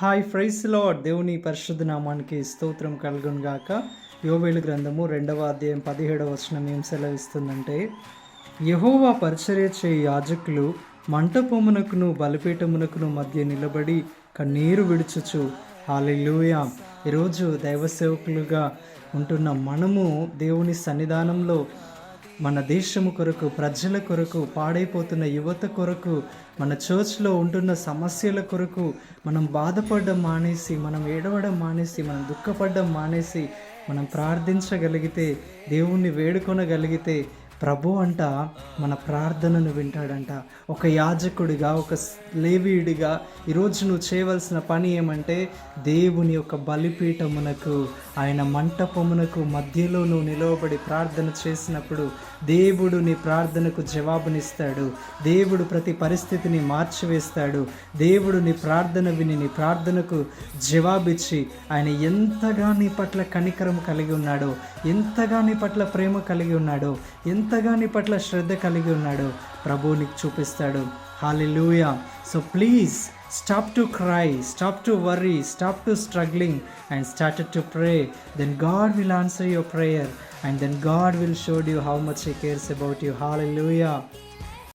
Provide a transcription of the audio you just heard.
Hi fries lord. దేవుని పరిశుద్ధ నామానికి స్తోత్రం కలుగును గాక. యోవేలు గ్రంథము రెండవ అధ్యాయం పదిహేడవ వచనం ఏం సెలవిస్తుందంటే యహోవా పరిచర్య చే యాజకులు మంటపమునకును బలిపీఠమునకును మధ్య నిలబడి కన్నీరు విడుచుచు. హాలిలుయా ఈరోజు దైవ సేవకులుగా ఉంటున్న మనము దేవుని సన్నిధానంలో మన దేశము కొరకు ప్రజల కొరకు పాడైపోతున్న యువత కొరకు మన చర్చ్లో ఉంటున్న సమస్యల కొరకు మనం బాధపడడం మానేసి మనం ఏడవడం మానేసి మనం దుఃఖపడడం మానేసి మనం ప్రార్థించగలిగితే దేవుణ్ణి వేడుకొనగలిగితే ప్రభు అంట మన ప్రార్థనను వింటాడంట. ఒక యాజకుడిగా ఒక లేవీయుడిగా ఈరోజు నువ్వు చేయవలసిన పని ఏమంటే దేవుని యొక్క బలిపీఠమునకు ఆయన మంటపమునకు మధ్యలో నువ్వు నిలవబడి ప్రార్థన చేసినప్పుడు దేవుడు నీ ప్రార్థనకు జవాబునిస్తాడు. దేవుడు ప్రతి పరిస్థితిని మార్చివేస్తాడు. దేవుడు నీ ప్రార్థన విని నీ ప్రార్థనకు జవాబిచ్చి ఆయన ఎంతగా నీ పట్ల కనికరం కలిగి ఉన్నాడో ఎంతగా నీ పట్ల ప్రేమ కలిగి ఉన్నాడో ఎంత ఎంతగా నీ పట్ల శ్రద్ధ కలిగి ఉన్నాడో. ప్రభు నీకు చూపిస్తాడు. Hallelujah so please stop to cry stop to worry stop to struggling and start to pray then God will answer your prayer and then God will showed you how much he cares about you hallelujah